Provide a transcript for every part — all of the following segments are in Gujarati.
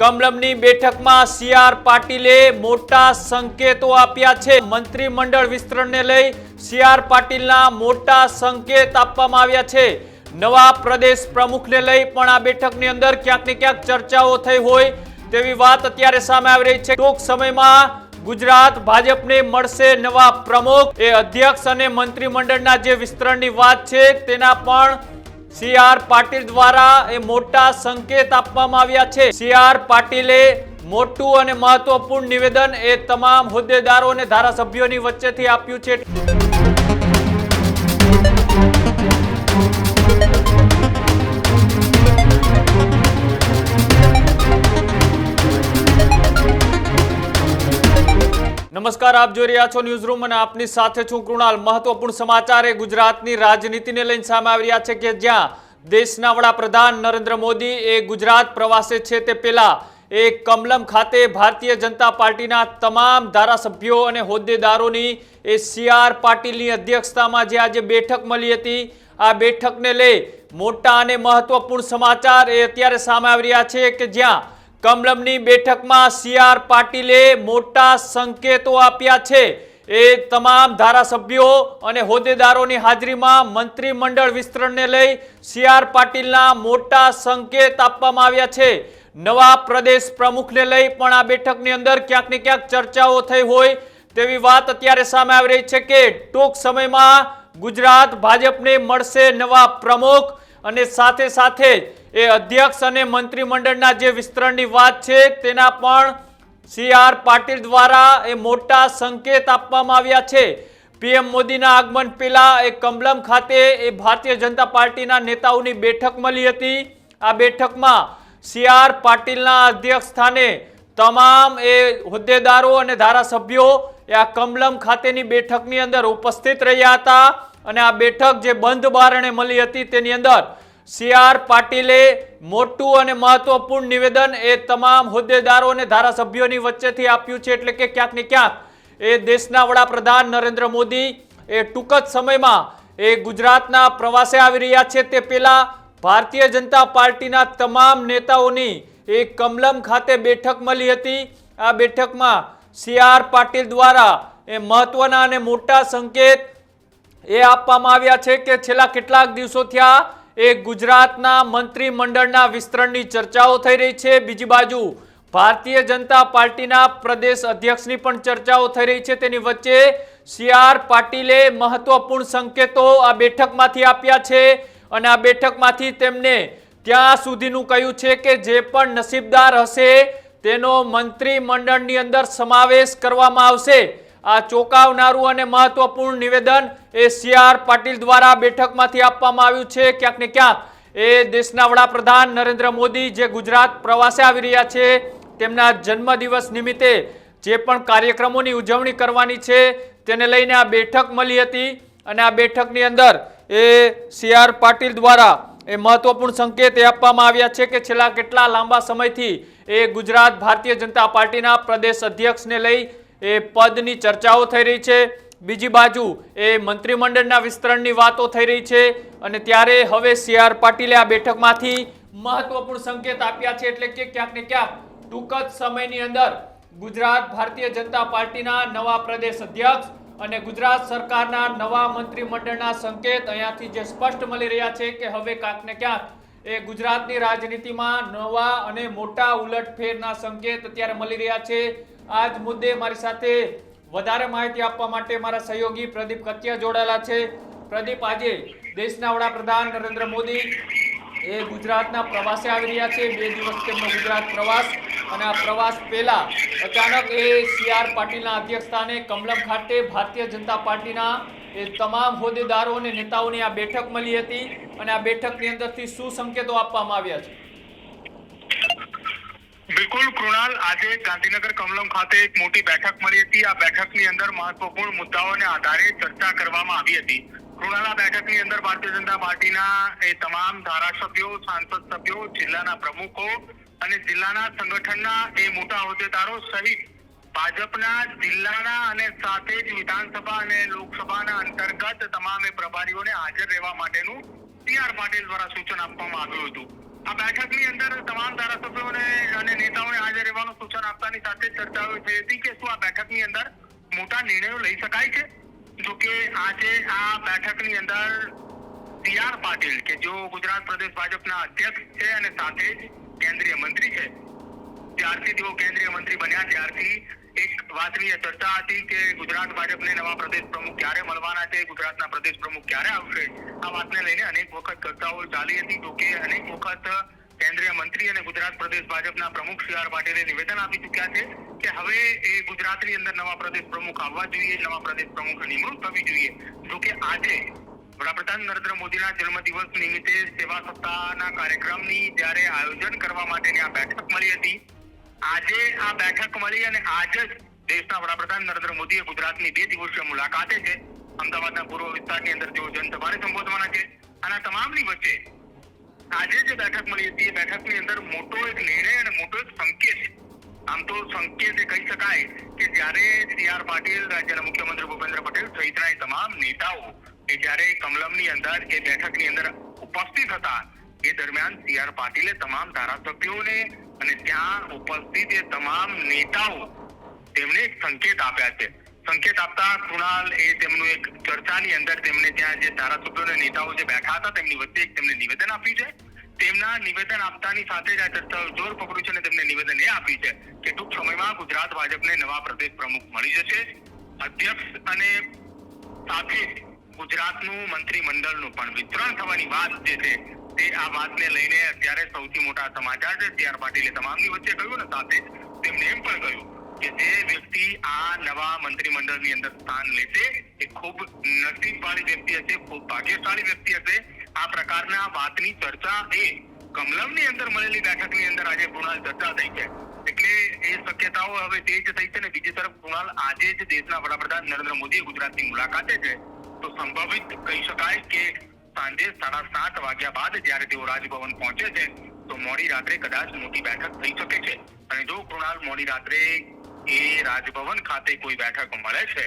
કમલમની બેઠકમાં સી આર પાટીલે મોટા સંકેતો આપ્યા છે. મંત્રીમંડળ વિસ્તરણને લઈ સી આર પાટીલના મોટા સંકેત આપવામાં આવ્યા છે. નવા પ્રદેશ પ્રમુખને લઈ પણ આ બેઠકની અંદર ક્યાંક ને ક્યાંક ચર્ચાઓ થઈ હોય તેવી વાત અત્યારે સામે આવી રહી છે. ટૂંક સમયમાં ગુજરાત ભાજપને મળશે નવા પ્રમુખ. એ અધ્યક્ષ અને મંત્રીમંડળના જે વિસ્તરણની વાત છે તેના પણ સી આર પાટીલ દ્વારા એ મોટા સંકેત આપવામાં આવ્યા છે. સી આર પાટીલે મોટું અને મહત્વપૂર્ણ નિવેદન એ તમામ હોદ્દેદારો અને ધારાસભ્યોની વચ્ચેથી આપ્યું છે. નમસ્કાર, આપ જોઈ રહ્યા છો ન્યૂઝ રૂમ અને આપની સાથે છું કૃણાલ. મહત્વપૂર્ણ સમાચાર એ ગુજરાતની રાજનીતિને લઈને સામે આવી રહ્યા છે કે જ્યાં દેશના વડાપ્રધાન નરેન્દ્ર મોદી એ ગુજરાત પ્રવાસે છે તે પહેલા એ કમલમ ખાતે ભારતીય જનતા પાર્ટીના તમામ ધારાસભ્યો અને હોદ્દેદારોની એ સી આર પાટીલની અધ્યક્ષતામાં જે આજે બેઠક મળી હતી, આ બેઠકને લઈ મોટા અને મહત્વપૂર્ણ સમાચાર એ અત્યારે સામે આવી રહ્યા છે કે જ્યાં કમલમની બેઠકમાં સી આર પાટીલે મોટા સંકેતો આપ્યા છે. એ તમામ ધારાસભ્યો અને હોદ્દેદારોની હાજરીમાં મંત્રીમંડળ વિસ્તરણને લઈ સી આર પાટીલના મોટા સંકેત આપવામાં આવ્યા છે. નવા પ્રદેશ પ્રમુખને લઈ પણ આ બેઠકની અંદર ક્યાંક ને ક્યાંક ચર્ચાઓ થઈ હોય તેવી વાત અત્યારે સામે આવી રહી છે કે ટૂંક સમયમાં ગુજરાત ભાજપને મળશે નવા પ્રમુખ અને સાથે સાથે જ એ અધ્યક્ષ અને મંત્રીમંડળના જે વિસ્તરણની વાત છે, તેના પણ સી આર પાટીલ દ્વારા એ મોટા સંકેત આપવામાં આવ્યા છે. પીએમ મોદીના આગમન પહેલા એ કમલમ ખાતે એ ભારતીય જનતા પાર્ટીના નેતાઓની બેઠક મળી હતી. આ બેઠકમાં સી આર પાટીલના અધ્યક્ષ સ્થાને તમામ એ હોદ્દેદારો અને ધારાસભ્યો એ આ કમલમ ખાતેની બેઠકની અંદર ઉપસ્થિત રહ્યા હતા અને આ બેઠક જે બંધ બારણે મળી હતી તેની અંદર સી આર પાટીલે મોટું અને મહત્વપૂર્ણ નિવેદન એ તમામ હોદ્દેદારો અને ધારાસભ્યોની વચ્ચેથી આપ્યું છે એટલે કે ક્યાંક ને ક્યાંક એ દેશના વડાપ્રધાન નરેન્દ્ર મોદી એ ટૂંક જ સમયમાં એ ગુજરાતના પ્રવાસે આવી રહ્યા છે. તે પહેલા ભારતીય જનતા પાર્ટીના તમામ નેતાઓની એ કમલમ ખાતે બેઠક મળી હતી. આ બેઠકમાં સી આર પાટીલ દ્વારા એ મહત્વના અને મોટા સંકેત એ આપવામાં આવ્યા છે કે છેલ્લા કેટલાક દિવસો થયા એ ગુજરાતના મંત્રીમંડળના વિસ્તરણની ચર્ચાઓ થઈ રહી છે. બીજી બાજુ, ભારતીય જનતા પાર્ટીના પ્રદેશ અધ્યક્ષની પણ ચર્ચાઓ થઈ રહી છે. તેની વચ્ચે સી આર પાટીલે મહત્વપૂર્ણ સંકેતો આ બેઠકમાંથી આપ્યા છે અને આ બેઠકમાંથી તેમને ત્યાં સુધીનું કહ્યું છે કે જે પણ નસીબદાર હશે તેનો મંત્રીમંડળની અંદર સમાવેશ કરવામાં આવશે. આ ચોંકાવનારું અને મહત્વપૂર્ણ નિવેદન એ સી આર પાટીલ દ્વારા બેઠકમાંથી આપવામાં આવ્યું છે. ક્યાંક ને ક્યાંક એ દેશના વડાપ્રધાન નરેન્દ્ર મોદી જે ગુજરાત પ્રવાસે આવી રહ્યા છે, તેમના જન્મદિવસ નિમિત્તે જે પણ કાર્યક્રમોની ઉજવણી કરવાની છે, તેને લઈને આ બેઠક મળી હતી અને આ બેઠકની અંદર એ સી આર પાટીલ દ્વારા એ મહત્વપૂર્ણ સંકેત એ આપવામાં આવ્યા છે કે છેલ્લા કેટલા લાંબા સમયથી એ ગુજરાત ભારતીય જનતા પાર્ટીના પ્રદેશ અધ્યક્ષને લઈ એ પદની ચર્ચાઓ થઈ રહી છે. બીજી બાજુ એ મંત્રીમંડળના વિસ્તરણની વાતો થઈ રહી છે અને ત્યારે હવે સી આર પાટીલે આ બેઠકમાંથી મહત્વપૂર્ણ સંકેત આપ્યા છે એટલે કે ક્યાંક ને ક્યાંક ટૂંક જ સમયની અંદર ગુજરાત ભારતીય જનતા પાર્ટીના નવા પ્રદેશ અધ્યક્ષ અને ગુજરાત સરકારના નવા મંત્રીમંડળના સંકેત અહીંયાથી જે સ્પષ્ટ મળી રહ્યા છે કે હવે ક્યાંક ને ક્યાંક એ ગુજરાતની રાજનીતિમાં નવા અને મોટા ઉલટફેરના સંકેત અત્યારે મળી રહ્યા છે. આ જ મુદ્દે મારી સાથે વધારે માહિતી આપવા માટે મારા સહયોગી પ્રદીપ કતિયા જોડાયેલા છે. પ્રદીપ, આજે દેશના વડાપ્રધાન નરેન્દ્ર મોદી એ ગુજરાતના પ્રવાસે આવી રહ્યા છે. બે દિવસ તેમનો ગુજરાત પ્રવાસ અને આ પ્રવાસ પહેલા અચાનક એ સી આર પાટીલના અધ્યક્ષસ્થાને કમલમ ખાતે ભારતીય જનતા પાર્ટીના એ તમામ હોદ્દેદારો અને નેતાઓની આ બેઠક મળી હતી અને આ બેઠકની અંદરથી શું સંકેતો આપવામાં આવ્યા છે? બિલકુલ, કૃણાલ. આજે ગાંધીનગર કમલમ ખાતે એક મોટી બેઠક મળી હતી. આ બેઠકની અંદર મહત્વપૂર્ણ મુદ્દાઓને આધારે ચર્ચા કરવામાં આવી હતી. કૃણાલ, આ બેઠકની અંદર ભારતીય જનતા પાર્ટીના એ તમામ ધારાસભ્યો, સાંસદ સભ્યો, જિલ્લાના પ્રમુખો અને જિલ્લાના સંગઠનના એ મોટા હોદ્દેદારો સહિત ભાજપના જિલ્લાના અને સાથે જ વિધાનસભા અને લોકસભાના અંતર્ગત તમામે પ્રભારીઓને હાજર રહેવા માટેનું ટીઆર આર પાટીલ દ્વારા સૂચન આપવામાં આવ્યું હતું. આ બેઠકની અંદર તમામ ધારાસભ્યોને અને નેતાઓને હાજર રહેવાનું સૂચન આપતાની સાથે ચર્ચાઓ થઈ હતી કે શું આ બેઠકની અંદર મોટા નિર્ણયો લઈ શકાય છે? જો કે આજે આ બેઠકની અંદર સી આર પાટીલ, કે જો ગુજરાત પ્રદેશ ભાજપના અધ્યક્ષ છે અને સાથે જ કેન્દ્રીય મંત્રી છે. ત્યારથી તેઓ કેન્દ્રીય મંત્રી બન્યા, ત્યારથી એક વાતની ચર્ચા હતી કે ગુજરાત ભાજપને નવા પ્રદેશ પ્રમુખ ક્યારે મળવાના છે, ગુજરાતના પ્રદેશ પ્રમુખ ક્યારે આવશે? આ વાતને લઈને અનેક વખત ચર્ચાઓ ચાલી હતી જો કે અનેક વખત કેન્દ્રીય મંત્રી અને ગુજરાત પ્રદેશ ભાજપના પ્રમુખ સી આર પાટીલે નિવેદન આપી ચૂક્યા છે કે હવે એ ગુજરાતની અંદર નવા પ્રદેશ પ્રમુખ આવવા જોઈએ, નવા પ્રદેશ પ્રમુખ નિમણૂક થવી જોઈએ. જો કે આજે વડાપ્રધાન નરેન્દ્ર મોદીના જન્મદિવસ નિમિત્તે સેવા સપ્તાહના કાર્યક્રમની જ્યારે આયોજન કરવા માટેની આ બેઠક મળી હતી આજે આ બેઠક મળી અને આજે જ દેશના વડાપ્રધાન નરેન્દ્ર મોદીએ ગુજરાતની બે દિવસીય મુલાકાતે છે. અમદાવાદના પૂર્વ વિસ્તારની અંદર તેઓ જનસભાને સંબોધવાના છે અને તમામની વચ્ચે આજે જે બેઠક મળી હતી, એ બેઠકની અંદર મોટો એક નિર્ણય અને મોટો એક સંકેત આમ તો સંકેત એ કહી શકાય કે જ્યારે સી આર પાટીલ, રાજ્યના મુખ્યમંત્રી ભૂપેન્દ્ર પટેલ સહિતના તમામ નેતાઓ કે જ્યારે કમલમની અંદર એ બેઠકની અંદર ઉપસ્થિત હતા, એ દરમિયાન સી આર પાટીલે તમામ ધારાસભ્યોને અને ત્યાં ઉપસ્થિત એ તમામ નેતાઓ તેમને સંકેત આપ્યા છે. સંકેત આપતા કૃણાલ એ તેમનું એક ચર્ચાની અંદર તેમને ત્યાં જે ધારાસભ્યો નેતાઓ જે બેઠા હતા તેમની વચ્ચે એક તેમને નિવેદન આપ્યું છે. તેમના નિવેદન આપતાની સાથે જ આ ચર્ચાઓ જોર પકડ્યું છે અને તેમને નિવેદન એ આપ્યું છે કે ટૂંક સમયમાં ગુજરાત ભાજપને નવા પ્રદેશ પ્રમુખ મળી જશે. અધ્યક્ષ અને સાથે ગુજરાતનું મંત્રીમંડળનું પણ વિસ્તરણ થવાની વાત જે છે તે આ વાતને લઈને અત્યારે સૌથી મોટા સમાચાર છે સી આર પાટીલે તમામની વચ્ચે કહ્યું ને સાથે તેમને એમ પણ કહ્યું કે જે વ્યક્તિ આ નવા મંત્રીમંડળની અંદર સ્થાન લેશે, એ ખૂબ નસીબવાળી વ્યક્તિ હશે, ખૂબ ભાગ્યશાળી વ્યક્તિ હશે. આ પ્રકારના વાતની ચર્ચા એ કમલમની અંદર મળેલી બેઠકની અંદર આજે કૃણાલ ચર્ચા થઈ છે. એટલે એ શક્યતાઓ હવે તે જ થઈ છે ને બીજી તરફ કૃણાલ આજે જ દેશના વડાપ્રધાન નરેન્દ્ર મોદી ગુજરાતની મુલાકાતે છે. તો સંભવિત કહી શકાય કે સાંજે સાડા સાત વાગ્યા બાદ જ્યારે તેઓ રાજભવન પહોંચે છે, તો મોડી રાત્રે કદાચ મોટી બેઠક થઈ શકે છે. અને જો કૃણાલ મોડી રાત્રે એ રાજભવન ખાતે કોઈ બેઠક મળે છે,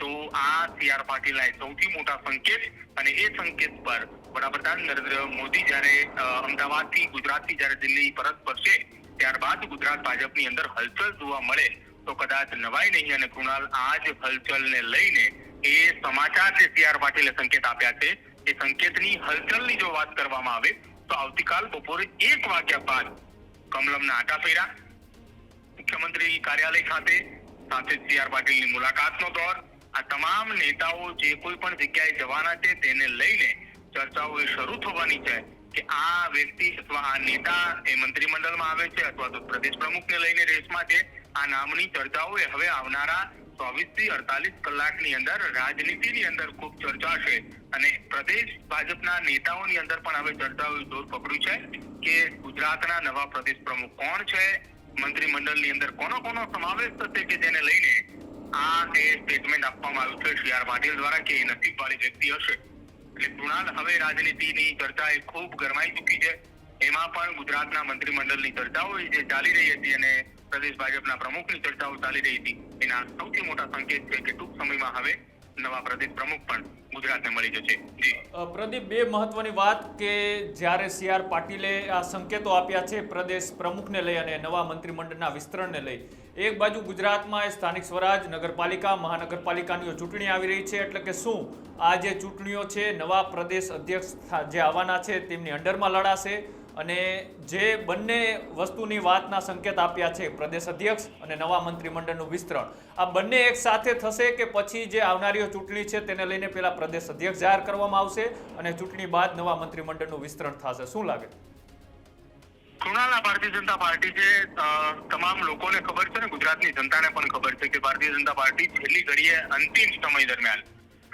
તો આ સી આર પાટીલના સૌથી મોટા સંકેત અને એ સંકેત પર વડાપ્રધાન નરેન્દ્ર મોદી જ્યારે અમદાવાદથી ગુજરાતથી જ્યારે દિલ્હી પરત ફરશે, ત્યારબાદ ગુજરાત ભાજપની અંદર હલચલ જોવા મળે, તો કદાચ નવાય નહીં અને કૃણાલ આ જ હલચલને લઈને એ સમાચાર જે સી આર પાટીલે સંકેત આપ્યા છે એ સંકેતની હલચલની જો વાત કરવામાં આવે, તો આવતીકાલ બપોરે એક વાગ્યા બાદ કમલમના આટા ફેરા મુખ્યમંત્રી કાર્યાલય ખાતે, સાથે સી આર પાટીલની મુલાકાતનો દોર. આ તમામ નેતાઓ જે કોઈ પણ જગ્યાએ જવાના છે, તેને લઈને ચર્ચાઓ શરૂ થવાની છે કે આ વ્યક્તિ અથવા આ નેતા એ મંત્રીમંડળમાં આવે છે, અથવા તો પ્રદેશ પ્રમુખને લઈને રેસમાં છે. આ નામની ચર્ચાઓ હવે આવનારા ચોવીસથી અડતાલીસ કલાકની અંદર રાજનીતિની અંદર ખૂબ ચર્ચા છે અને પ્રદેશ ભાજપના નેતાઓની અંદર પણ હવે ચર્ચાઓ જોર પકડ્યું છે કે ગુજરાતના નવા પ્રદેશ પ્રમુખ કોણ છે? મંત્રીમંડળની અંદર કોનો કોનો સમાવેશ થશે કે જેને લઈને આ એ સ્ટેટમેન્ટ આપવામાં આવ્યું છે સી આર પાટીલ દ્વારા કે એ નસીબવાળી વ્યક્તિ હશે? એટલે કૃણાલ, હવે રાજનીતિની ચર્ચા એ ખૂબ ગરમાઈ ચૂકી છે. એમાં પણ ગુજરાતના મંત્રીમંડળની ચર્ચાઓ જે ચાલી રહી હતી અને પ્રદેશ ભાજપના પ્રમુખની ચર્ચાઓ ચાલી રહી હતી. એના સૌથી મોટા સંકેત છે કે ટૂંક સમયમાં હવે નવા પ્રદેશ પ્રમુખ પણ ગુજરાતને મળી જશે. પ્રદીપ, બે મહત્વની વાત કે જ્યારે સી આર પાટીલે આ સંકેતો આપ્યા છે પ્રદેશ પ્રમુખને લઈ અને નવા મંત્રીમંડળના વિસ્તરણને લઈ. એક બાજુ ગુજરાતમાં એ સ્થાનિક સ્વરાજ, નગરપાલિકા મહાનગરપાલિકાની ચૂંટણી આવી રહી છે એટલે કે શું આ જે ચૂંટણીઓ છે, નવા પ્રદેશ અધ્યક્ષ જે આવવાના છે, તેમની અંડરમાં લડાશે? અને જે બંને વસ્તુની વાતના સંકેત આપ્યા છે, પ્રદેશ અધ્યક્ષ અને નવા મંત્રીમંડળનું વિસ્તરણ, આ બંને એક સાથે થશે કે પછી જે આવનારીઓ ચૂંટણી છે તેને લઈને પહેલા પ્રદેશ અધ્યક્ષ જાહેર કરવામાં આવશે અને ચૂંટણી બાદ નવા મંત્રીમંડળનું વિસ્તરણ થશે? શું લાગે? કૃણાલના ભારતીય જનતા પાર્ટી છે તમામ લોકોને ખબર છે ને, ગુજરાતની જનતાને પણ ખબર છે કે ભારતીય જનતા પાર્ટી છેલ્લી ઘડીએ અંતિમ સમય દરમિયાન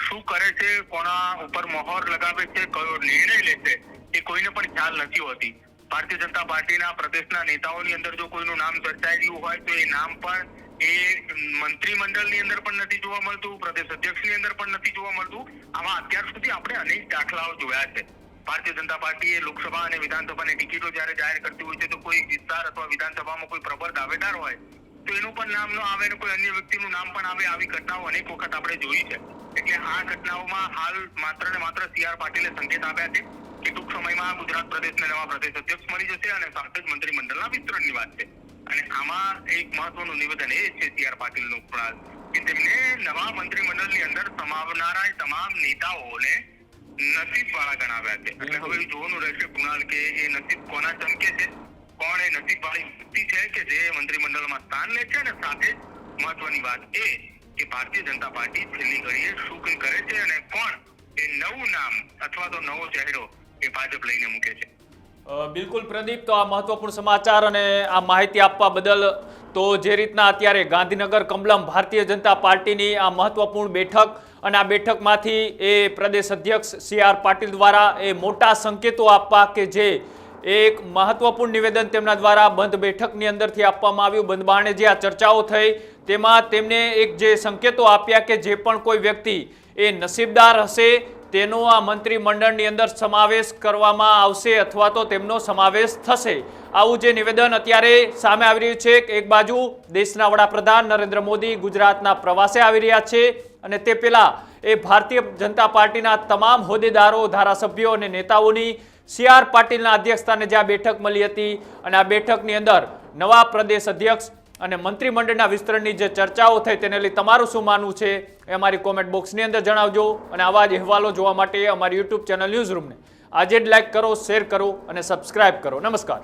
શું કરે છે, કોના ઉપર મોહર લગાવે છે, કયો નિર્ણય લેશે એ કોઈને પણ ખ્યાલ નથી હોતી. ભારતીય જનતા પાર્ટીના પ્રદેશના નેતાઓની અંદર જો કોઈનું નામ ચર્ચાઈ રહ્યું હોય તો એ નામ પણ એ મંત્રીમંડળની અંદર પણ નથી જોવા મળતું, પ્રદેશ અધ્યક્ષની અંદર પણ નથી જોવા મળતું. આમાં અત્યાર સુધી આપણે અનેક દાખલાઓ જોયા છે. ભારતીય જનતા પાર્ટીએ લોકસભા અને વિધાનસભાની ટિકિટો જ્યારે જાહેર કરતી હોય છે તો કોઈ વિસ્તાર અથવા વિધાનસભામાં કોઈ પ્રબળ દાવેદાર હોય તો એનું પણ નામ ન આવે ને કોઈ અન્ય વ્યક્તિનું નામ પણ આવે આવી ઘટનાઓ અનેક વખત આપણે જોઈ છે. એટલે આ ઘટનાઓમાં હાલ માત્ર ને માત્ર સી આર પાટીલે સંકેત આપ્યા છે. કે ટૂંક સમયમાં ગુજરાત પ્રદેશના નવા પ્રદેશ અધ્યક્ષ મળી જશે અને સાથે જ મંત્રીમંડળના વિસ્તરણની વાત છે. અને આમાં એક મહત્વનું નિવેદન એ છે સી આર પાટીલનું કે તેમને નવા મંત્રીમંડળની અંદર સમાવનારા તમામ નેતાઓને નસીબ વાળા ગણાવ્યા છે. એટલે હવે જોવાનું રહેશે કુણાલ કે એ નસીબ કોના ચમકે છે? કોણ એ નસીબ વાળી વ્યક્તિ છે કે જે મંત્રીમંડળમાં સ્થાન લે છે? અને સાથે મહત્વની વાત એ કે ભારતીય જનતા પાર્ટી છેલ્લી ઘડીએ શું કંઈ કરે છે? અને કોણ એ નવું નામ અથવા તો નવો ચહેરો ભાજપ લઈને મૂકે છે. બિલકુલ પ્રદીપ, તો આ મહત્વપૂર્ણ સમાચાર અને આ માહિતી આપવા બદલ તો જે રીતના અત્યારે ગાંધીનગર, કમલમ ભારતીય જનતા પાર્ટીની આ મહત્વપૂર્ણ બેઠક અને આ બેઠકમાંથી એ પ્રદેશ અધ્યક્ષ સી આર પાટીલ દ્વારા એ મોટા સંકેતો આપવા કે જે એક મહત્વપૂર્ણ નિવેદન તેમના દ્વારા બંધ બેઠકની અંદરથી આપવામાં આવ્યું. બંધ બારણે જે આ ચર્ચાઓ થઈ, તેમાં તેમને એક જે સંકેતો આપ્યા કે જે પણ કોઈ વ્યક્તિ એ નસીબદાર હશે તેનો આ મંત્રીમંડળની અંદર સમાવેશ કરવામાં આવશે અથવા તો તેમનો સમાવેશ થશે. આવું જે નિવેદન અત્યારે સામે આવી રહ્યું છે કે એક બાજુ દેશના વડાપ્રધાન નરેન્દ્ર મોદી ગુજરાતના પ્રવાસે આવી રહ્યા છે અને તે પહેલાં એ ભારતીય જનતા પાર્ટીના તમામ હોદ્દેદારો, ધારાસભ્યો અને નેતાઓની સી આર પાટીલના અધ્યક્ષસ્થાને જે આ બેઠક મળી હતી અને આ બેઠકની અંદર નવા પ્રદેશ અધ્યક્ષ અને મંત્રીમંડળના વિસ્તરણની જે ચર્ચાઓ થઈ તેને લઈ તમારું શું માનવું છે એ અમારી કોમેન્ટ બોક્સની અંદર જણાવજો. અને આવા જ અહેવાલો જોવા માટે અમારી યુટ્યુબ ચેનલ ન્યૂઝ રૂમને આજે જ લાઈક કરો શેર કરો અને સબસ્ક્રાઇબ કરો. નમસ્કાર.